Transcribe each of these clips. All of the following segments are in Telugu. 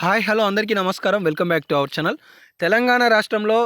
హాయ్ హలో అందరికీ నమస్కారం. Welcome back to our channel. Telangana రాష్ట్రంలో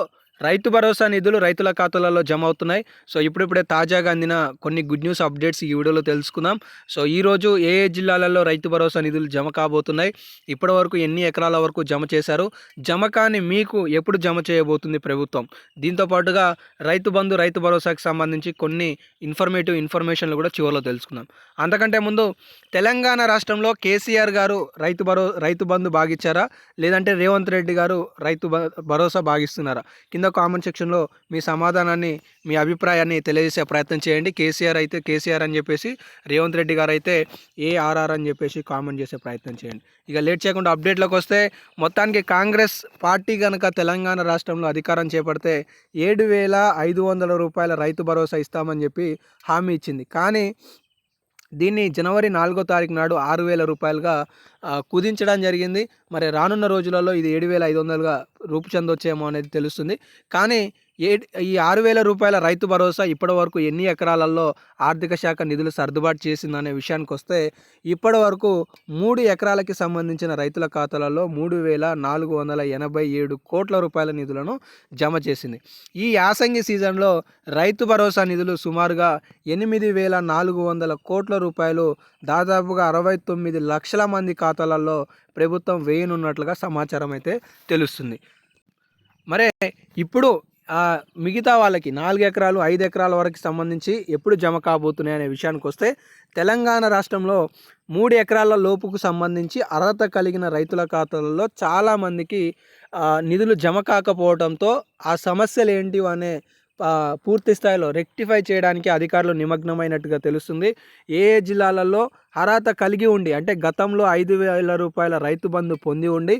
రైతు భరోసా నిధులు రైతుల ఖాతాలలో జమ అవుతున్నాయి. సో ఇప్పుడిప్పుడే తాజాగా అందిన కొన్ని గుడ్ న్యూస్ అప్డేట్స్ ఈ వీడియోలో తెలుసుకుందాం. సో ఈరోజు ఏ ఏ జిల్లాలలో రైతు భరోసా నిధులు జమ కాబోతున్నాయి? ఇప్పటి వరకు ఎన్ని ఎకరాల వరకు జమ చేశారు? జమ కాని మీకు ఎప్పుడు జమ చేయబోతుంది ప్రభుత్వం? దీంతో పాటుగా రైతు బంధు రైతు భరోసాకి సంబంధించి కొన్ని ఇన్ఫర్మేటివ్ ఇన్ఫర్మేషన్లు కూడా చివరిలో తెలుసుకుందాం. అంతకంటే ముందు తెలంగాణ రాష్ట్రంలో కేసీఆర్ గారు రైతు భరో రైతు బంధు బాగిచ్చారా? లేదంటే రేవంత్ రెడ్డి గారు రైతు భ- భరోసా బాగిస్తున్నారా? కింద కామెంట్ సెక్షన్లో మీ సమాధానాన్ని మీ అభిప్రాయాన్ని తెలియజేసే ప్రయత్నం చేయండి. కేసీఆర్ అయితే కేసీఆర్ అని చెప్పేసి రేవంత్ రెడ్డి గారు అయితే ఏఆర్ఆర్ అని చెప్పేసి కామెంట్ చేసే ప్రయత్నం చేయండి. ఇక లేట్ చేయకుండా అప్డేట్లోకి వస్తే మొత్తానికి కాంగ్రెస్ పార్టీ కనుక తెలంగాణ రాష్ట్రంలో అధికారం చేపడితే ఏడు వేల ఐదు వందల రూపాయల రైతు భరోసా ఇస్తామని చెప్పి హామీ ఇచ్చింది. కానీ దీన్ని జనవరి నాలుగో తారీఖు నాడు ఆరు వేల రూపాయలుగా కుదించడం జరిగింది. మరి రానున్న రోజులలో ఇది ఏడు వేల ఐదు వందలుగా రూపు చెందొచ్చేమో అనేది తెలుస్తుంది. కానీ ఏ ఈ ఆరు వేల రూపాయల రైతు భరోసా ఇప్పటి వరకు ఎన్ని ఎకరాలలో ఆర్థిక శాఖ నిధులు సర్దుబాటు చేసిందనే విషయానికి వస్తే ఇప్పటి వరకు మూడు ఎకరాలకి సంబంధించిన రైతుల ఖాతాలలో మూడు వేల నాలుగు వందల ఎనభై ఏడు కోట్ల రూపాయల నిధులను జమ చేసింది. ఈ యాసంగి సీజన్లో రైతు భరోసా నిధులు సుమారుగా ఎనిమిది వేల నాలుగు వందల కోట్ల రూపాయలు దాదాపుగా అరవై తొమ్మిది లక్షల మంది ఖాతాలలో ప్రభుత్వం వేయనున్నట్లుగా సమాచారం అయితే తెలుస్తుంది. మరే ఇప్పుడు మిగతా వాళ్ళకి నాలుగు ఎకరాలు ఐదు ఎకరాల వరకు సంబంధించి ఎప్పుడు జమ కాబోతున్నాయి అనే విషయానికి వస్తే తెలంగాణ రాష్ట్రంలో మూడు ఎకరాల లోపుకు సంబంధించి అర్హత కలిగిన రైతుల ఖాతాలలో చాలామందికి నిధులు జమ కాకపోవడంతో ఆ సమస్యలు ఏంటి అనే పూర్తి స్థాయిలో రెక్టిఫై చేయడానికి అధికారులు నిమగ్నమైనట్టుగా తెలుస్తుంది. ఏ ఏ జిల్లాలలో అర్హత కలిగి ఉండి అంటే గతంలో ఐదు వేల రూపాయల రైతు బంధు పొంది ఉండి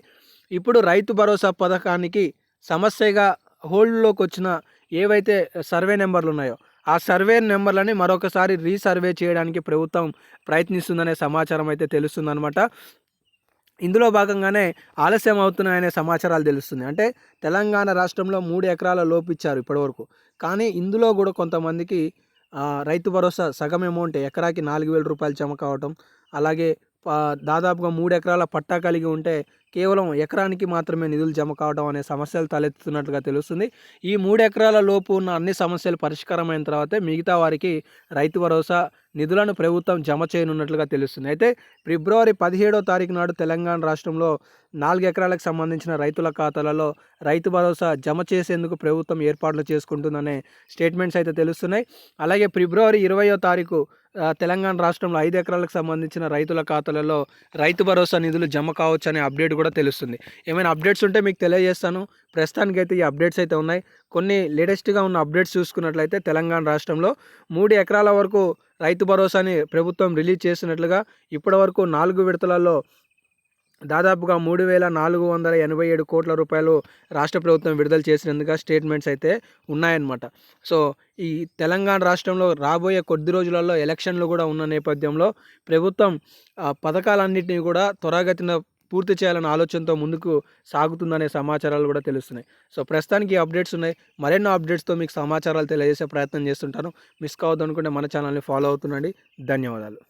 ఇప్పుడు రైతు భరోసా పథకానికి సమస్యగా హోల్డ్లోకి వచ్చిన ఏవైతే సర్వే నెంబర్లు ఉన్నాయో ఆ సర్వే నెంబర్లని మరొకసారి రీసర్వే చేయడానికి ప్రభుత్వం ప్రయత్నిస్తుందనే సమాచారం అయితే తెలుస్తుందన్నమాట. ఇందులో భాగంగానే ఆలస్యం అవుతున్నాయనే సమాచారాలు తెలుస్తుంది అంటే తెలంగాణ రాష్ట్రంలో మూడు ఎకరాల లోపు ఇచ్చారు ఇప్పటివరకు. కానీ ఇందులో కూడా కొంతమందికి రైతు భరోసా సగం అమౌంట్ ఎకరాకి నాలుగు వేల రూపాయలు జమ కావటం అలాగే దాదాపుగా మూడు ఎకరాల పట్టా కలిగి ఉంటే కేవలం ఎకరానికి మాత్రమే నిధులు జమ కావడం అనే సమస్యలు తలెత్తుతున్నట్లుగా తెలుస్తుంది. ఈ మూడు ఎకరాల లోపు ఉన్న అన్ని సమస్యలు పరిష్కారమైన తర్వాతే మిగతా వారికి రైతు భరోసా నిధులను ప్రభుత్వం జమ చేయనున్నట్లుగా తెలుస్తుంది. అయితే ఫిబ్రవరి పదిహేడో తారీఖు నాడు తెలంగాణ రాష్ట్రంలో నాలుగు ఎకరాలకు సంబంధించిన రైతుల ఖాతాలలో రైతు భరోసా జమ చేసేందుకు ప్రభుత్వం ఏర్పాట్లు చేసుకుంటుందనే స్టేట్మెంట్స్ అయితే తెలుస్తున్నాయి. అలాగే ఫిబ్రవరి ఇరవయో తారీఖు తెలంగాణ రాష్ట్రంలో ఐదు ఎకరాలకు సంబంధించిన రైతుల ఖాతాలలో రైతు భరోసా నిధులు జమ కావచ్చు అనే అప్డేట్ కూడా తెలుస్తుంది. ఏమైనా అప్డేట్స్ ఉంటే మీకు తెలియజేస్తాను. ప్రస్తుతానికైతే ఈ అప్డేట్స్ అయితే ఉన్నాయి. కొన్ని లేటెస్ట్గా ఉన్న అప్డేట్స్ చూసుకున్నట్లయితే తెలంగాణ రాష్ట్రంలో మూడు ఎకరాల వరకు రైతు భరోసాని ప్రభుత్వం రిలీజ్ చేసినట్లుగా ఇప్పటి వరకు నాలుగు విడతలలో దాదాపుగా మూడు వేల నాలుగు వందల ఎనభై ఏడు కోట్ల రూపాయలు రాష్ట్ర ప్రభుత్వం విడుదల చేసినందుకు స్టేట్మెంట్స్ అయితే ఉన్నాయన్నమాట. సో ఈ తెలంగాణ రాష్ట్రంలో రాబోయే కొద్ది రోజులలో ఎలక్షన్లు కూడా ఉన్న నేపథ్యంలో ప్రభుత్వం ఆ, పథకాలన్నింటినీ కూడా త్వరగతిన పూర్తి చేయాలన్న ఆలోచనతో ముందుకు సాగుతుందనే సమాచారాలు కూడా తెలుస్తున్నాయి. సో ప్రస్తుతానికి ఈ అప్డేట్స్ ఉన్నాయి. మరెన్నో అప్డేట్స్తో మీకు సమాచారాలు తెలియజేసే ప్రయత్నం చేస్తుంటాను. మిస్ కావద్దు అనుకుంటే మన ఛానల్ని ఫాలో అవుతుండండి. ధన్యవాదాలు.